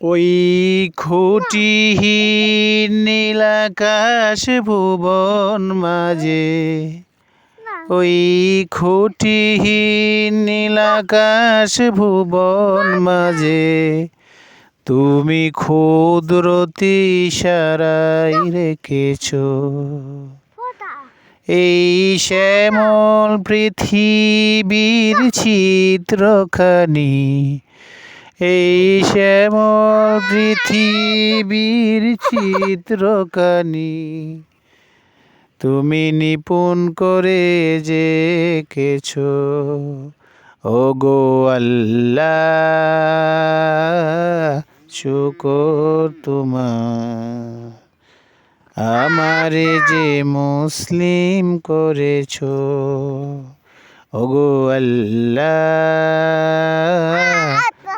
ওই খুঁটিহীন নীলাকাশ ভুবন মাঝে ওই খুঁটিহীন নীলাকাশ ভুবন মাঝে তুমি ক্ষুদ্রতি সারাই রেখেছ। এই শ্যামল পৃথিবীর চিত্রখানি এই শ্যাম পৃথিবীর চিত্রখানি তুমি নিপুণ করে যে কেছ ও গো আল্লাহ, শুকর আমারে যে মুসলিম করেছ, ওগো আল্লাহ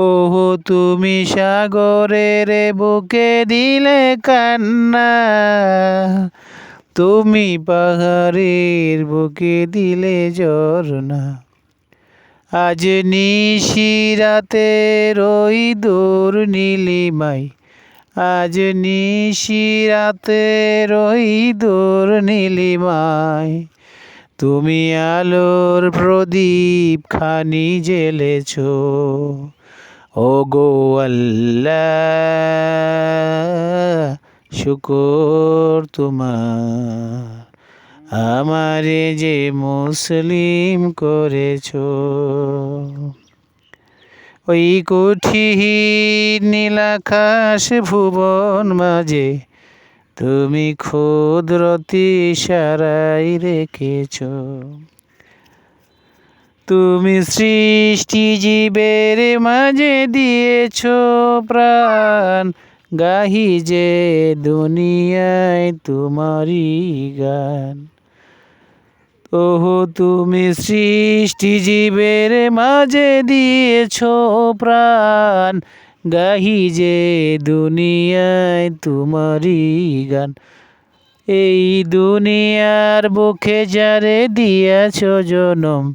ওহো, তুমি সাগরের বুকে দিলে কান্না। তুমি পাহাড়ের বুকে দিলে ঝর্ণা। আজ নিশিরাতে রই দূর নীলিমাই। আজ নিশিরাতে রই দূর নীলিমাই। তুমি আলোর প্রদীপ খানি জ্বেলেছ। ও গো আল্লাহ, শুকর তোমার। আমারে যে মুসলিম করেছ, ওই কঠিন নীলাকাশ ভুবন মাঝে তুমি ক্ষুদ্রতি সারাই রেখেছ। তুমি সৃষ্টি জীবের মাঝে দিয়েছ প্রাণ। গাহি যে দুনিয়ায় তোমারই গান। ওহো, তুমি সৃষ্টি জীবের মাঝে দিয়েছ প্রাণ। গাহি যে দুনিয়ায় তোমারই গান। এই দুনিয়ার বুকে যারে দিয়াছ জনম